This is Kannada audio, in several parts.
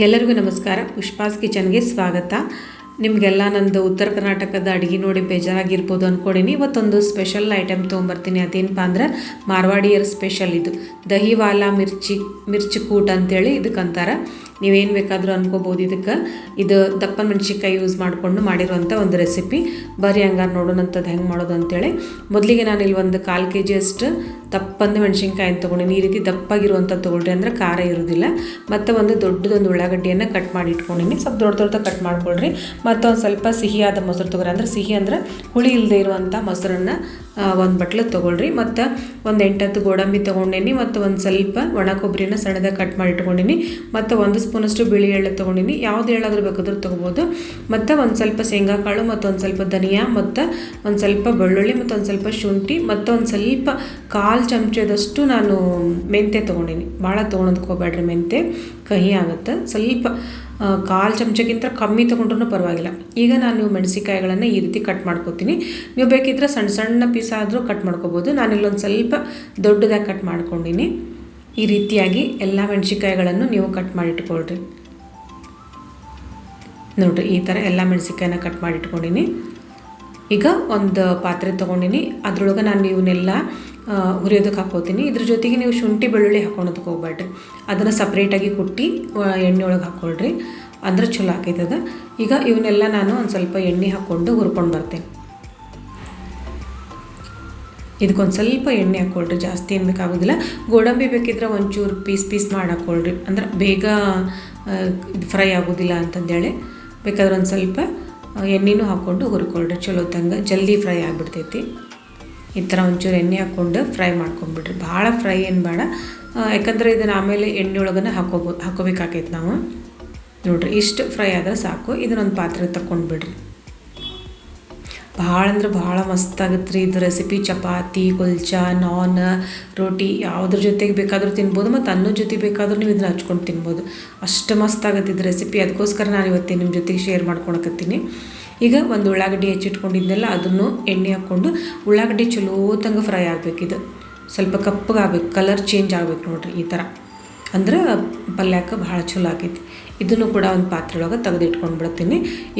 ಎಲ್ಲರಿಗೂ ನಮಸ್ಕಾರ. ಪುಷ್ಪಾಸ್ ಕಿಚನ್ಗೆ ಸ್ವಾಗತ. ನಿಮಗೆಲ್ಲ ನಂದು ಉತ್ತರ ಕರ್ನಾಟಕದ ಅಡುಗೆ ನೋಡಿ ಬೇಜಾರಾಗಿರ್ಬೋದು ಅಂದ್ಕೊಂಡಿನಿ ಇವತ್ತೊಂದು ಸ್ಪೆಷಲ್ ಐಟಮ್ ತೊಗೊಂಬರ್ತೀನಿ. ಅದೇನಪ್ಪ ಅಂದ್ರೆ ಮಾರ್ವಾಡಿಯರ್ ಸ್ಪೆಷಲ್ ಇದು. ದಹಿವಾಲಾ ಮಿರ್ಚಿ ಮಿರ್ಚಿ ಕೂಟ್ ಅಂತೇಳಿ ಇದಕ್ಕೆ ಅಂತಾರೆ ನೀವೇನು ಬೇಕಾದರೂ ಅನ್ಕೋಬೋದು ಇದಕ್ಕೆ. ಇದು ದಪ್ಪ ಮೆಣಸಿನ್ಕಾಯಿ ಯೂಸ್ ಮಾಡಿಕೊಂಡು ಮಾಡಿರುವಂಥ ಒಂದು ರೆಸಿಪಿ ಬರೀ ಹಂಗಾರೆ ನೋಡೋಣಂಥದ್ದು ಹೆಂಗೆ ಮಾಡೋದು ಅಂತೇಳಿ. ಮೊದಲಿಗೆ ನಾನು ಇಲ್ಲಿ ಒಂದು ಕಾಲು ಕೆ ಜಿಯಷ್ಟು ದಪ್ಪಂದು ಮೆಣಸಿನ್ಕಾಯಿ ತೊಗೊಂಡಿನಿ. ಈ ರೀತಿ ದಪ್ಪಾಗಿರುವಂಥ ತೊಗೊಳ್ರಿ ಅಂದರೆ ಖಾರ ಇರೋದಿಲ್ಲ. ಮತ್ತು ಒಂದು ದೊಡ್ಡದೊಂದು ಉಳ್ಳಾಗಡ್ಡಿಯನ್ನು ಕಟ್ ಮಾಡಿ ಇಟ್ಕೊಂಡಿನಿ. ಸ್ವಲ್ಪ ದೊಡ್ಡ ದೊಡ್ಡ ಕಟ್ ಮಾಡ್ಕೊಳ್ರಿ. ಮತ್ತು ಒಂದು ಸ್ವಲ್ಪ ಸಿಹಿಯಾದ ಮೊಸರು ತೊಗೊಳ್ರಿ. ಅಂದ್ರೆ ಸಿಹಿ ಅಂದ್ರೆ ಹುಳಿ ಇಲ್ಲದೆ ಇರುವಂಥ ಮೊಸರನ್ನು ಒಂದು ಬಟ್ಲು ತೊಗೊಳ್ರಿ. ಮತ್ತು ಒಂದು ಎಂಟತ್ತು ಗೋಡಂಬಿ ತೊಗೊಂಡೇನಿ. ಮತ್ತು ಒಂದು ಸ್ವಲ್ಪ ಒಣ ಕೊಬ್ಬರಿನ ಸಣ್ಣದಾಗಿ ಕಟ್ ಮಾಡಿ ಇಟ್ಕೊಂಡಿನಿ. ಮತ್ತು ಒಂದು ಸ್ಪೂನಷ್ಟು ಬಿಳಿ ಎಳ್ಳು ತೊಗೊಂಡಿನಿ. ಯಾವ್ದು ಎಳ್ಳಾದ್ರೂ ಬೇಕಾದ್ರೂ ತೊಗೋಬೋದು. ಮತ್ತು ಒಂದು ಸ್ವಲ್ಪ ಶೇಂಗಾ ಕಾಳು ಮತ್ತು ಒಂದು ಸ್ವಲ್ಪ ಧನಿಯಾ, ಮತ್ತು ಒಂದು ಸ್ವಲ್ಪ ಬೆಳ್ಳುಳ್ಳಿ, ಮತ್ತು ಒಂದು ಸ್ವಲ್ಪ ಶುಂಠಿ, ಮತ್ತು ಒಂದು ಸ್ವಲ್ಪ ಕಾಲು ಚಮಚದಷ್ಟು ನಾನು ಮೆಂತೆ ತೊಗೊಂಡಿನಿ. ಭಾಳ ತೊಗೊಳೋದಕ್ಕೆ ಹೋಗ್ಬೇಡ್ರಿ ಮೆಂತೆ ಕಹಿ ಆಗುತ್ತೆ. ಸ್ವಲ್ಪ ಕಾಲು ಚಮಚಕ್ಕಿಂತ ಕಮ್ಮಿ ತೊಗೊಂಡ್ರೂ ಪರವಾಗಿಲ್ಲ. ಈಗ ನಾನು ಮೆಣಸಿಕಾಯಿಗಳನ್ನು ಈ ರೀತಿ ಕಟ್ ಮಾಡ್ಕೊತೀನಿ. ನೀವು ಬೇಕಿದ್ರೆ ಸಣ್ಣ ಸಣ್ಣ ಪೀಸ್ ಆದರೂ ಕಟ್ ಮಾಡ್ಕೋಬೋದು. ನಾನಿಲ್ಲೊಂದು ಸ್ವಲ್ಪ ದೊಡ್ಡದಾಗಿ ಕಟ್ ಮಾಡ್ಕೊಂಡಿನಿ. ಈ ರೀತಿಯಾಗಿ ಎಲ್ಲ ಮೆಣಸಿಕಾಯಿಗಳನ್ನು ನೀವು ಕಟ್ ಮಾಡಿಟ್ಕೊಳ್ರಿ. ನೋಡಿರಿ, ಈ ಥರ ಎಲ್ಲ ಮೆಣಸಿಕಾಯಿನ ಕಟ್ ಮಾಡಿ ಇಟ್ಕೊಂಡಿನಿ ಈಗ ಒಂದು ಪಾತ್ರೆ ತೊಗೊಂಡಿನಿ. ಅದ್ರೊಳಗೆ ನಾನು ಇವನ್ನೆಲ್ಲ ಹುರಿಯೋದಕ್ಕೆ ಹಾಕೋತೀನಿ. ಇದ್ರ ಜೊತೆಗೆ ನೀವು ಶುಂಠಿ, ಬೆಳ್ಳುಳ್ಳಿ ಹಾಕೊಳೋದಕ್ಕೆ ಹೋಗ್ಬೇಡ್ರಿ ಅದನ್ನು ಸಪ್ರೇಟಾಗಿ ಕುಟ್ಟಿ ಎಣ್ಣೆ ಒಳಗೆ ಹಾಕ್ಕೊಳ್ರಿ ಅಂದ್ರೆ ಚಲೋ ಆಕೈತದ. ಈಗ ಇವನ್ನೆಲ್ಲ ನಾನು ಒಂದು ಸ್ವಲ್ಪ ಎಣ್ಣೆ ಹಾಕ್ಕೊಂಡು ಹುರ್ಕೊಂಡು ಬರ್ತೇನೆ. ಇದಕ್ಕೊಂದು ಸ್ವಲ್ಪ ಎಣ್ಣೆ ಹಾಕ್ಕೊಳ್ರಿ ಜಾಸ್ತಿ ಏನು ಬೇಕಾಗೋದಿಲ್ಲ. ಗೋಡಂಬಿ ಬೇಕಿದ್ರೆ ಒಂಚೂರು ಪೀಸ್ ಪೀಸ್ ಮಾಡಿ ಹಾಕ್ಕೊಳ್ರಿ ಅಂದ್ರೆ ಬೇಗ ಇದು ಫ್ರೈ ಆಗೋದಿಲ್ಲ ಅಂತಂದೇಳಿ. ಬೇಕಾದ್ರೆ ಒಂದು ಸ್ವಲ್ಪ ಎಣ್ಣೆನೂ ಹಾಕ್ಕೊಂಡು ಹುರ್ಕೊಳ್ರಿ. ಚಲೋ ತಂಗ, ಜಲ್ದಿ ಫ್ರೈ ಆಗಿಬಿಡ್ತೈತಿ. ಈ ಥರ ಒಂಚೂರು ಎಣ್ಣೆ ಹಾಕ್ಕೊಂಡು ಫ್ರೈ ಮಾಡ್ಕೊಂಬಿಡ್ರಿ ಭಾಳ ಫ್ರೈ ಏನು ಬೇಡ. ಯಾಕಂದರೆ ಇದನ್ನು ಆಮೇಲೆ ಎಣ್ಣೆ ಒಳಗನೆ ಹಾಕೋಬೋದು ಹಾಕೋಬೇಕಾಗೈತೆ ನಾವು. ನೋಡಿರಿ, ಇಷ್ಟು ಫ್ರೈ ಆದರೆ ಸಾಕು. ಇದನ್ನೊಂದು ಪಾತ್ರೆ ತಗೊಂಡು ಬಿಡ್ರಿ ಭಾಳ ಅಂದ್ರೆ ಭಾಳ ಮಸ್ತಾಗುತ್ತೆ ರೀ ಇದು ರೆಸಿಪಿ ಚಪಾತಿ, ಕುಲ್ಚಾ, ನಾನ್, ರೋಟಿ ಯಾವುದ್ರ ಜೊತೆಗೆ ಬೇಕಾದರೂ ತಿನ್ಬೋದು ಮತ್ತು ಅನ್ನದ ಜೊತೆ ಬೇಕಾದರೂ ನೀವು ಇದನ್ನ ಹಚ್ಕೊಂಡು ತಿನ್ಬೋದು. ಅಷ್ಟು ಮಸ್ತಾಗುತ್ತೆ ಇದು ರೆಸಿಪಿ ಅದಕ್ಕೋಸ್ಕರ ನಾನು ಇವತ್ತೇ ನಿಮ್ಮ ಜೊತೆಗೆ ಶೇರ್ ಮಾಡ್ಕೊಳಕತ್ತೀನಿ. ಈಗ ಒಂದು ಉಳ್ಳಾಗಡ್ಡಿ ಹೆಚ್ಚಿಟ್ಕೊಂಡಿದ್ದೆಲ್ಲ ಅದನ್ನು ಎಣ್ಣೆ ಹಾಕ್ಕೊಂಡು ಉಳ್ಳಾಗಡ್ಡಿ ಚಲೋ ತಂಗ ಫ್ರೈ ಇದು. ಸ್ವಲ್ಪ ಕಪ್ಪಗಾಗಬೇಕು ಕಲರ್ ಚೇಂಜ್ ಆಗ್ಬೇಕು ನೋಡಿರಿ ಈ ಥರ ಅಂದ್ರೆ ಪಲ್ಯಕ್ಕೆ ಭಾಳ ಚಲೋ ಆಗೈತಿ. ಇದನ್ನು ಕೂಡ ಒಂದು ಪಾತ್ರೆ ಒಳಗೆ ತೆಗೆದು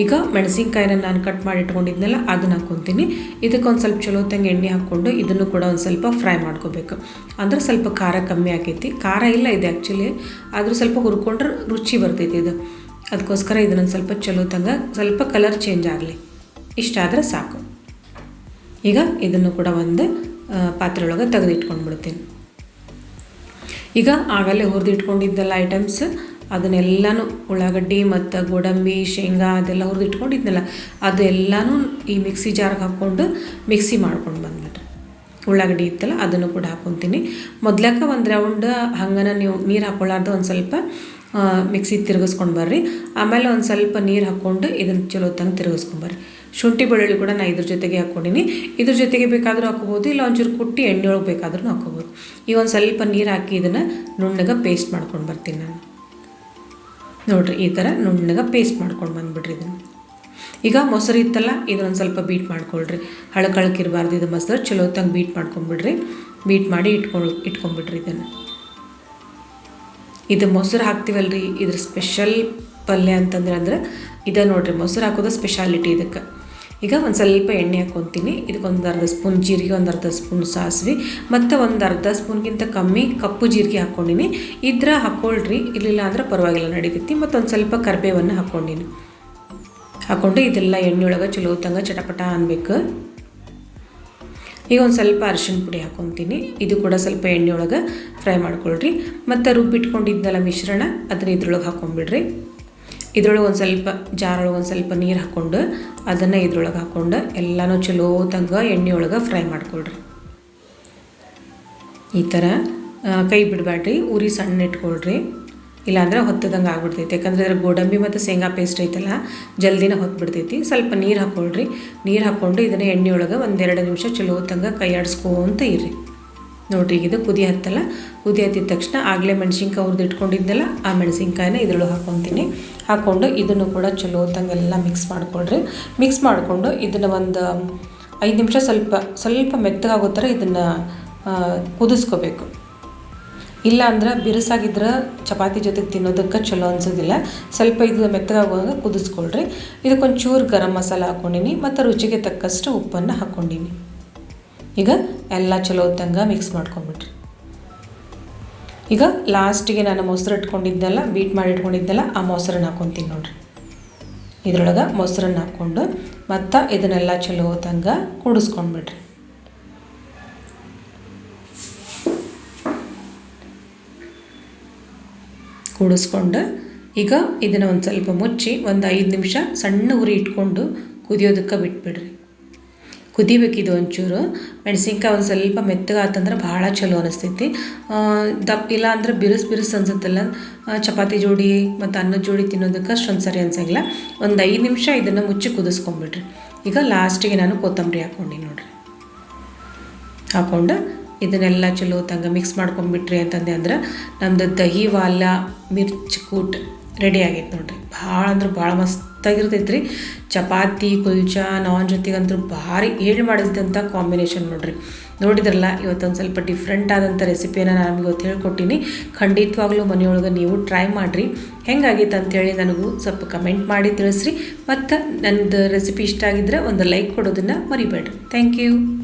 ಈಗ ಮೆಣಸಿನಕಾಯಿನ ನಾನು ಕಟ್ ಮಾಡಿ ಇಟ್ಕೊಂಡಿದ್ನೆಲ್ಲ, ಅದನ್ನ ಹಾಕ್ಕೊತೀನಿ. ಇದಕ್ಕೆ ಒಂದು ಸ್ವಲ್ಪ ಚಲೋ ತಂಗ ಎಣ್ಣೆ ಹಾಕ್ಕೊಂಡು ಇದನ್ನು ಕೂಡ ಒಂದು ಸ್ವಲ್ಪ ಫ್ರೈ ಮಾಡ್ಕೋಬೇಕು. ಅಂದ್ರೆ ಸ್ವಲ್ಪ ಖಾರ ಕಮ್ಮಿ ಆಗೈತಿ. ಖಾರ ಇಲ್ಲ ಇದೆ ಆ್ಯಕ್ಚುಲಿ ಆದರೂ ಸ್ವಲ್ಪ ಹುರ್ಕೊಂಡ್ರೆ ರುಚಿ ಬರ್ತೈತಿ ಇದು. ಅದಕ್ಕೋಸ್ಕರ ಇದನ್ನೊಂದು ಸ್ವಲ್ಪ ಚಲೋ ತಂಗ ಸ್ವಲ್ಪ ಕಲರ್ ಚೇಂಜ್ ಆಗಲಿ. ಇಷ್ಟಾದರೆ ಸಾಕು. ಈಗ ಇದನ್ನು ಕೂಡ ಒಂದು ಪಾತ್ರೆ ಒಳಗೆ ತೆಗೆದು ಈಗ ಆಗಲೇ ಹುರಿದಿಟ್ಕೊಂಡಿದ್ದೆಲ್ಲ ಐಟಮ್ಸ್ ಅದನ್ನೆಲ್ಲನೂ ಉಳ್ಳಾಗಡ್ಡಿ ಮತ್ತು ಗೋಡಂಬಿ, ಶೇಂಗಾ ಅದೆಲ್ಲ ಹುರಿದು ಇಟ್ಕೊಂಡಿದ್ನಲ್ಲ, ಅದೆಲ್ಲನೂ ಈ ಮಿಕ್ಸಿ ಜಾರ್ಗೆ ಹಾಕ್ಕೊಂಡು ಮಿಕ್ಸಿ ಮಾಡ್ಕೊಂಡು ಬಂದ್ಬಿಟ್ರೆ. ಉಳ್ಳಾಗಡ್ಡಿ ಇತ್ತಲ್ಲ, ಅದನ್ನು ಕೂಡ ಹಾಕ್ಕೊತೀನಿ. ಮೊದ್ಲಕ್ಕ ಒಂದು ರೌಂಡ್ ಹಂಗನ ನೀವು ನೀರು ಹಾಕ್ಕೊಳ್ಳಾರ್ದು ಒಂದು ಸ್ವಲ್ಪ ಮಿಕ್ಸಿ ತಿರುಗಿಸ್ಕೊಂಡು ಬರ್ರಿ. ಆಮೇಲೆ ಒಂದು ಸ್ವಲ್ಪ ನೀರು ಹಾಕ್ಕೊಂಡು ಇದನ್ನು ಚಲೋ ತಂಗೆ ತಿರುಗಿಸ್ಕೊಂಬರ್ರಿ ಶುಂಠಿ ಬೆಳ್ಳುಳ್ಳಿ ಕೂಡ ನಾನು ಇದ್ರ ಜೊತೆಗೆ ಹಾಕ್ಕೊಂಡಿನಿ. ಇದ್ರ ಜೊತೆಗೆ ಬೇಕಾದರೂ ಹಾಕೋಬೋದು ಇಲ್ಲ ಒಂಚೂರು ಕುಟ್ಟಿ ಎಣ್ಣೆ ಒಳಗೆ ಬೇಕಾದ್ರೂ ಹಾಕೋಬೋದು ಈಗ ಒಂದು ಸ್ವಲ್ಪ ನೀರು ಹಾಕಿ ಇದನ್ನು ನುಣ್ಣಗೆ ಪೇಸ್ಟ್ ಮಾಡ್ಕೊಂಡು ಬರ್ತೀನಿ ನಾನು. ನೋಡಿರಿ, ಈ ಥರ ನುಣ್ಣಗೆ ಪೇಸ್ಟ್ ಮಾಡ್ಕೊಂಡು ಬಂದುಬಿಡ್ರಿ ಇದನ್ನು. ಈಗ ಮೊಸರು ಇತ್ತಲ್ಲ, ಇದನ್ನೊಂದು ಸ್ವಲ್ಪ ಬೀಟ್ ಮಾಡ್ಕೊಳ್ರಿ. ಹಳಕಳಕಿರಬಾರ್ದು ಇದು ಮೊಸರು, ಚಲೋ ತಂಗೆ ಬೀಟ್ ಮಾಡ್ಕೊಂಬಿಡ್ರಿ. ಬೀಟ್ ಮಾಡಿ ಇಟ್ಕೊಂಡು ಇಟ್ಕೊಂಬಿಡ್ರಿ ಇದನ್ನು. ಇದು ಮೊಸರು ರೀ ಇದ್ರ ಸ್ಪೆಷಲ್ ಪಲ್ಯ ಅಂತಂದ್ರೆ ಅಂದ್ರೆ, ಇದೆ ನೋಡಿರಿ, ಮೊಸರು ಹಾಕೋದು ಸ್ಪೆಷಾಲಿಟಿ ಇದಕ್ಕೆ. ಈಗ ಒಂದು ಸ್ವಲ್ಪ ಎಣ್ಣೆ ಹಾಕ್ಕೊತೀನಿ ಇದಕ್ಕೊಂದು ಅರ್ಧ ಸ್ಪೂನ್ ಜೀರಿಗೆ, ಒಂದು ಅರ್ಧ ಸ್ಪೂನ್ ಸಾಸಿವೆ, ಮತ್ತು ಒಂದು ಅರ್ಧ ಸ್ಪೂನ್ಗಿಂತ ಕಮ್ಮಿ ಕಪ್ಪು ಜೀರಿಗೆ ಹಾಕ್ಕೊಂಡಿನಿ ಇದ್ರ ಹಾಕ್ಕೊಳ್ರಿ ಇರಲಿಲ್ಲ ಅಂದ್ರೆ ಪರವಾಗಿಲ್ಲ, ನಡೀತೈತಿ. ಮತ್ತು ಒಂದು ಸ್ವಲ್ಪ ಕರಿಬೇವನ್ನು ಹಾಕ್ಕೊಂಡಿನಿ ಹಾಕ್ಕೊಂಡು ಇದೆಲ್ಲ ಎಣ್ಣೆ ಒಳಗೆ ಚಲೋ ತಂಗ ಚಟಪಟ ಅನ್ಬೇಕು. ಈಗ ಒಂದು ಸ್ವಲ್ಪ ಅರಿಶಿಣ ಪುಡಿ ಹಾಕ್ಕೊತೀನಿ ಇದು ಕೂಡ ಸ್ವಲ್ಪ ಎಣ್ಣೆ ಒಳಗೆ ಫ್ರೈ ಮಾಡ್ಕೊಳ್ರಿ. ಮತ್ತು ರುಬ್ಬಿಟ್ಕೊಂಡಿದ್ದೆಲ್ಲ ಮಿಶ್ರಣ, ಅದನ್ನ ಇದ್ರೊಳಗೆ ಹಾಕ್ಕೊಂಬಿಡ್ರಿ ಇದ್ರೊಳಗೆ ಒಂದು ಸ್ವಲ್ಪ ಜಾರೊಳಗೆ ಒಂದು ಸ್ವಲ್ಪ ನೀರು ಹಾಕ್ಕೊಂಡು ಅದನ್ನು ಇದ್ರೊಳಗೆ ಹಾಕ್ಕೊಂಡು ಎಲ್ಲನೂ ಚಲೋ ತಂಗ ಎಣ್ಣೆ ಒಳಗೆ ಫ್ರೈ ಮಾಡ್ಕೊಳ್ರಿ. ಈ ಥರ ಕೈ ಬಿಡಬೇಡ್ರಿ ಉರಿ ಸಣ್ಣ ಇಟ್ಕೊಳ್ರಿ. ಇಲ್ಲಾಂದ್ರೆ ಹೊತ್ತದಂಗೆ ಆಗ್ಬಿಡ್ತೈತಿ. ಯಾಕಂದರೆ ಅದ್ರ ಗೋಡಂಬಿ ಮತ್ತು ಶೇಂಗಾ ಪೇಸ್ಟ್ ಐತಲ್ಲ, ಜಲ್ದಿನೇ ಹೊತ್ಬಿಡ್ತೈತಿ. ಸ್ವಲ್ಪ ನೀರು ಹಾಕ್ಕೊಳ್ರಿ ನೀರು ಹಾಕ್ಕೊಂಡು ಇದನ್ನು ಎಣ್ಣೆ ಒಳಗೆ ಒಂದೆರಡು ನಿಮಿಷ ಚಲೋ ತಂಗ ಕೈ ಆಡಿಸ್ಕೊಂತ ಇರ್ರಿ. ನೋಡಿರಿ ಇದು ಕುದಿ ಹತ್ತಲ್ಲ. ಕುದಿ ಹತ್ತಿದ ತಕ್ಷಣ ಆಗಲೇ ಮೆಣಸಿನ್ಕಾಯಿ ಹುರಿದು ಇಟ್ಕೊಂಡಿದ್ದಲ್ಲ ಆ ಮೆಣಸಿನ್ಕಾಯಿನ ಇದ್ರೊಳಗೆ ಹಾಕ್ಕೊತೀನಿ ಹಾಕ್ಕೊಂಡು ಇದನ್ನು ಕೂಡ ಚಲೋ ತಂಗೆಲ್ಲ ಮಿಕ್ಸ್ ಮಾಡ್ಕೊಳ್ರಿ. ಮಿಕ್ಸ್ ಮಾಡಿಕೊಂಡು ಇದನ್ನು ಒಂದು ಐದು ನಿಮಿಷ ಸ್ವಲ್ಪ ಸ್ವಲ್ಪ ಮೆತ್ತಗಾಗೋ ಥರ ಇದನ್ನು ಕುದಿಸ್ಕೋಬೇಕು. ಇಲ್ಲ ಅಂದ್ರೆ ಬಿರುಸಾಗಿದ್ರೆ ಚಪಾತಿ ಜೊತೆಗೆ ತಿನ್ನೋದಕ್ಕೆ ಚಲೋ ಅನ್ಸೋದಿಲ್ಲ. ಸ್ವಲ್ಪ ಇದು ಮೆತ್ತಗಾಗುವಾಗ ಕುದಿಸ್ಕೊಳ್ರಿ. ಇದಕ್ಕೊಂಚೂರು ಗರಂ ಮಸಾಲ ಹಾಕ್ಕೊಂಡಿನಿ ಮತ್ತು ರುಚಿಗೆ ತಕ್ಕಷ್ಟು ಉಪ್ಪನ್ನು ಹಾಕ್ಕೊಂಡಿನಿ ಈಗ ಎಲ್ಲ ಚಲೋ ಹೊತ್ತಂಗೆ ಮಿಕ್ಸ್ ಮಾಡ್ಕೊಂಬಿಟ್ರಿ. ಈಗ ಲಾಸ್ಟಿಗೆ ನಾನು ಮೊಸರು ಇಟ್ಕೊಂಡಿದ್ದೆಲ್ಲ ಬೀಟ್ ಮಾಡಿ ಇಟ್ಕೊಂಡಿದ್ದೆಲ್ಲ, ಆ ಮೊಸರನ್ನ ಹಾಕ್ಕೊತೀನಿ ನೋಡ್ರಿ. ಇದ್ರೊಳಗೆ ಮೊಸರನ್ನ ಹಾಕ್ಕೊಂಡು ಮತ್ತು ಇದನ್ನೆಲ್ಲ ಚಲೋ ಹೊತ್ತಂಗೆ ಕೂಡಿಸ್ಕೊಂಡ್ಬಿಡ್ರಿ ಕೂಡಿಸ್ಕೊಂಡು ಈಗ ಇದನ್ನು ಒಂದು ಸ್ವಲ್ಪ ಮುಚ್ಚಿ ಒಂದು ಐದು ನಿಮಿಷ ಸಣ್ಣ ಉರಿ ಇಟ್ಕೊಂಡು ಕುದಿಯೋದಕ್ಕೆ ಬಿಟ್ಬಿಡ್ರಿ. ಕುದಿಬೇಕಿದು ಒಂಚೂರು. ಮೆಣಸಿನ್ಕಾಯಿ ಒಂದು ಸ್ವಲ್ಪ ಮೆತ್ತಗಾತಂದ್ರೆ ಭಾಳ ಚಲೋ ಅನಿಸ್ತೈತಿ. ದಪ್ಪ ಇಲ್ಲ ಅಂದ್ರೆ ಬಿರುಸು ಬಿರುಸು ಅನ್ಸುತ್ತಲ್ಲ. ಚಪಾತಿ ಜೋಡಿ ಮತ್ತು ಅನ್ನದ ಜೋಡಿ ತಿನ್ನೋದಕ್ಕೆ ಅಷ್ಟೊಂದು ಸರಿ ಅನ್ಸಂಗಿಲ್ಲ. ಒಂದು ಐದು ನಿಮಿಷ ಇದನ್ನು ಮುಚ್ಚಿ ಕುದಿಸ್ಕೊಂಬಿಡ್ರಿ. ಈಗ ಲಾಸ್ಟಿಗೆ ನಾನು ಕೊತ್ತಂಬರಿ ಹಾಕ್ಕೊಂಡು ನೋಡಿರಿ. ಹಾಕ್ಕೊಂಡು ಇದನ್ನೆಲ್ಲ ಚಲೋ ತಂಗ ಮಿಕ್ಸ್ ಮಾಡ್ಕೊಂಬಿಟ್ರಿ ಅಂತಂದೆ ಅಂದ್ರೆ ನಮ್ಮದು ದಹಿ ವಾಲ ಮಿರ್ಚ್ ಕೂಟ್. ರೆಡಿ ಆಗೈತೆ ನೋಡ್ರಿ. ಭಾಳ ಅಂದ್ರೆ ಭಾಳ ಮಸ್ತಾಗಿರ್ತೈತೆ ರೀ ಚಪಾತಿ, ಕುಲ್ಚಾ, ನಾನ್ ಜೊತೆಗಂತೂ ಭಾರಿ ಏಳು ಮಾಡಿದಂಥ ಕಾಂಬಿನೇಷನ್ ನೋಡ್ರಿ. ನೋಡಿದ್ರಲ್ಲ, ಇವತ್ತೊಂದು ಸ್ವಲ್ಪ ಡಿಫ್ರೆಂಟ್ ಆದಂಥ ರೆಸಿಪಿಯನ್ನು ನಾನು ನಿಮಗೆ ಇವತ್ತು ಹೇಳ್ಕೊಟ್ಟಿನಿ. ಖಂಡಿತವಾಗ್ಲೂ ಮನೆಯೊಳಗೆ ನೀವು ಟ್ರೈ ಮಾಡಿರಿ. ಹೆಂಗಾಗಿತ್ತು ಅಂತೇಳಿ ನನಗೂ ಸ್ವಲ್ಪ ಕಮೆಂಟ್ ಮಾಡಿ ತಿಳಿಸ್ರಿ. ಮತ್ತು ನನ್ನದು ರೆಸಿಪಿ ಇಷ್ಟ ಆಗಿದ್ರೆ ಒಂದು ಲೈಕ್ ಕೊಡೋದನ್ನು ಮರಿಬೇಡ್ರಿ. Thank you